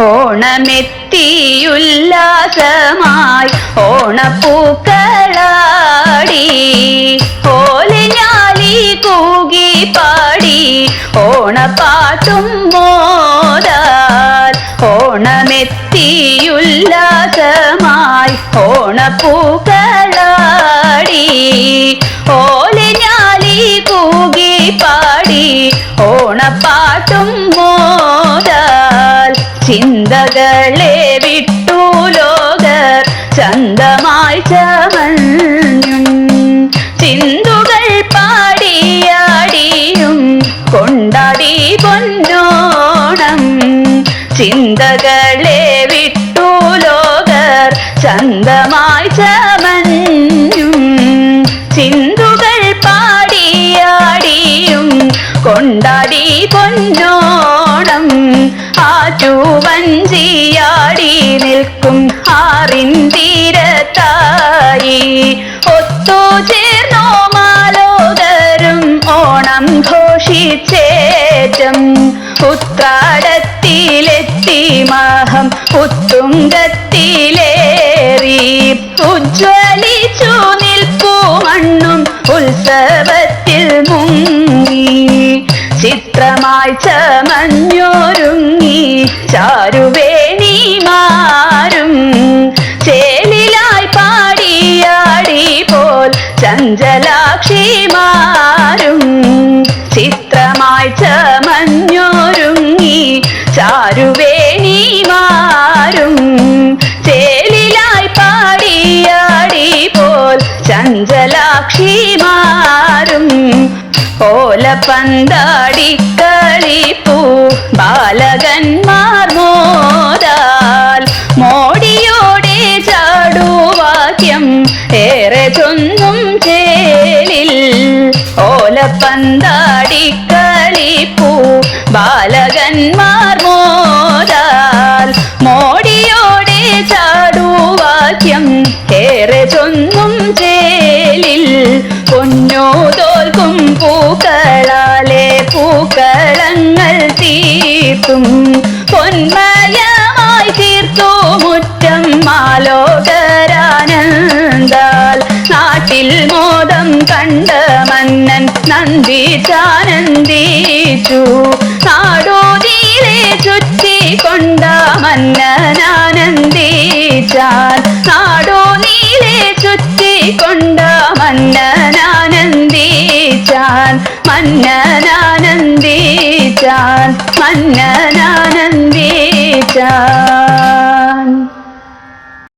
ഓണമെത്തിയുല്ലാസമായി ഓണപ്പൂക്കളാടി. ഓലിഞ്ഞാലി കൂകി പാടി. ഓണപ്പാട്ടും മോദാൽ ഓണമെത്തിയുല്ലാസമായി ഓണപ്പൂക്കളാടി. ഓലിഞ്ഞാലി കൂകി പാടി. ഓണപ്പാട്ടും മോദാൽ ചിന്തകളെ വിട്ടു ലോകർ ചന്തമായി ചമഞ്ഞും. ചിന്തുകൾ പാടിയാടിയും കൊണ്ടാടി പൊന്നോണം. ചിന്തകളെ വിട്ടു ലോകർ ചന്തമായി ചമഞ്ഞും. ചിന്തുകൾ പാടിയാടിയും കൊണ്ടാടി പൊന്നോണം ആറ്റുവഞ്ചിയാടി നിൽക്കും ഹാറിൻ തീരത്തായി. ഒത്തുചേർന്നോ മാലോകരും ഓണം ഘോഷിച്ചേറ്റം ഉത്രാടത്തിലെത്തി മഹം ഉത്തുങ്കത്തിലേറി ഉജ്വലിച്ചു നിൽക്കൂ മണ്ണും ഉത്സവത്തിൽ മുങ്ങി. ചിത്രമായി ചമഞ്ഞൊരുങ്ങി. ചിത്രമായി മഞ്ഞോരുങ്ങി ചാരുവേണി മാറും. ചേലിലായി പാടിയാടി പോൽ ചഞ്ചലാക്ഷിമാരും ഓലപ്പന്താടി കളിപ്പൂ ബാലകന്മാർ മോദാൽ മോടിയോടെ ചാടുവാക്യം ഏറെ ചൊന്നും ചേലിൽ. ഓലപ്പന്താടി കളിപ്പൂ. ബാലകന്മാർ മോദാൽ മോടിയോടെ ചാടുവാക്യം ഏറെ ചൊന്നും ചേലിൽ പൊന്നോ തോൽക്കും പൂക്കളാലെ പൂക്കളങ്ങൾ തീർത്തും. പൊന്മയമായി തീർത്തു മുറ്റം മാലോകരാനന്ദാൽ നാട്ടിൽ മോദം കണ്ട മന്നൻ നന്ദിച്ചാനന്ദിച്ചു നാടോതിയിലെ ചുറ്റി കൊണ്ട മന്നനാനന്ദിച്ചാൻ നാടോ നീലെ ചുറ്റി കൊണ്ട മന്നനാനന്ദിച്ചാൻ മന്നനാനന്ദിച്ചാൻ മന്നനാനന്ദിച്ചാൻ